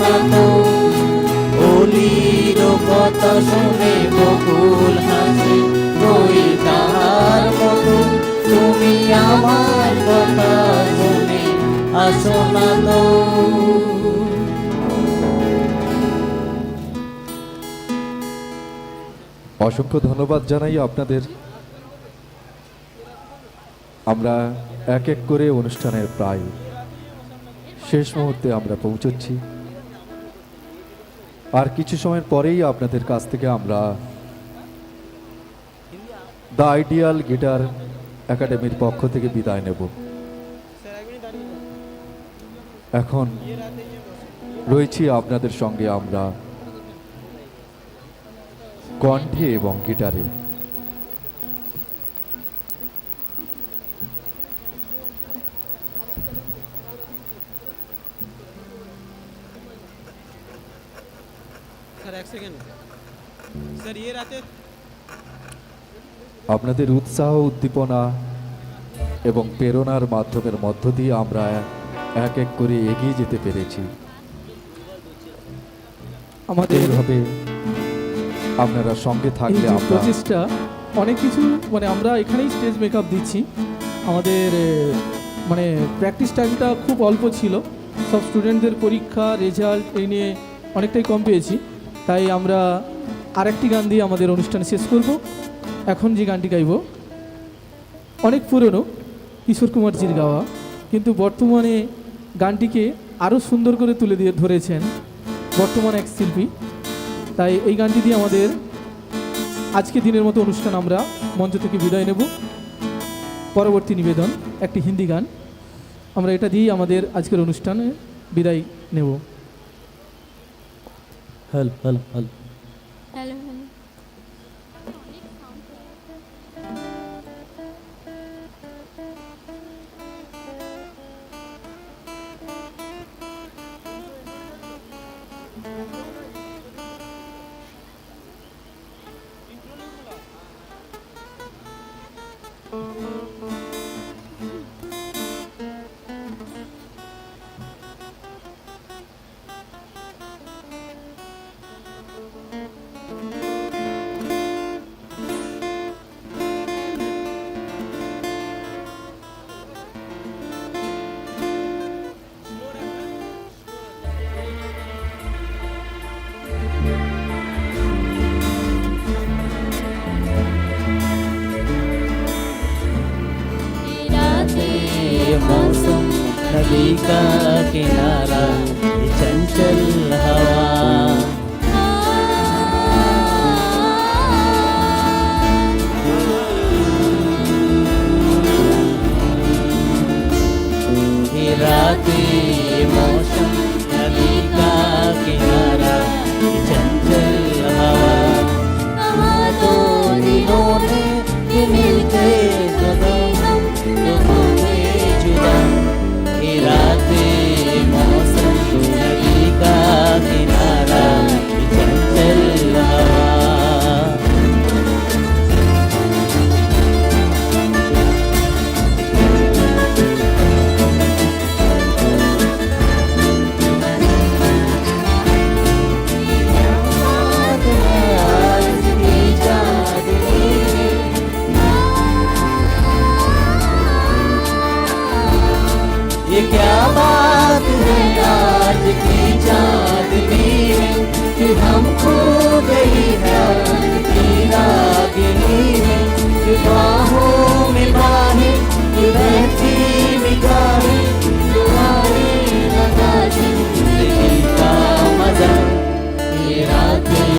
মাথা অলির শুনে বকুল হাসে তাহার তুমি আমার কথা শুনে আসো না অসংখ্য ধন্যবাদ জানাই আপনাদের। আমরা এক এক করে অনুষ্ঠানের প্রায় শেষ মুহূর্তে আমরা পৌঁছচ্ছি। আর কিছু সময়ের পরেই আপনাদের কাছ থেকে আমরা দ্য আইডিয়াল গিটার একাডেমির পক্ষ থেকে বিদায় নেব। এখন রয়েছি আপনাদের সঙ্গে আমরা কণ্ঠে এবং গিটারে। আপনাদের উৎসাহ উদ্দীপনা এবং প্রেরণার মাধ্যমের মধ্য দিয়ে আমরা এক এক করে এগিয়ে যেতে পেরেছি। আমাদের হবে আপনারা সঙ্গে থাকলে প্রচেষ্টা অনেক কিছু মানে আমরা এখানেই স্টেজ মেকআপ দিচ্ছি। আমাদের মানে প্র্যাকটিস টাইমটা খুব অল্প ছিল। সব স্টুডেন্টদের পরীক্ষা রেজাল্ট এই নিয়ে অনেকটাই কম পেয়েছি। তাই আমরা আরেকটি গান দিয়ে আমাদের অনুষ্ঠান শেষ করব। এখন যে গানটি গাইব, অনেক পুরনো, কিশোর কুমারজির গাওয়া, কিন্তু বর্তমানে গানটিকে আরও সুন্দর করে তুলে দিয়ে ধরেছেন বর্তমান এক শিল্পী। তাই এই গানটি দিয়ে আমাদের আজকে দিনের মতো অনুষ্ঠান আমরা মঞ্চ থেকে বিদায় নেব। পরবর্তী নিবেদন, একটি হিন্দি গান। আমরা এটা দিয়েই আমাদের আজকের অনুষ্ঠানে বিদায় নেব। هلا هلا هلا هلا هلا मौसम नदी का किनारा ये चंचल हवा की चांदनी है कि हम खो गई है।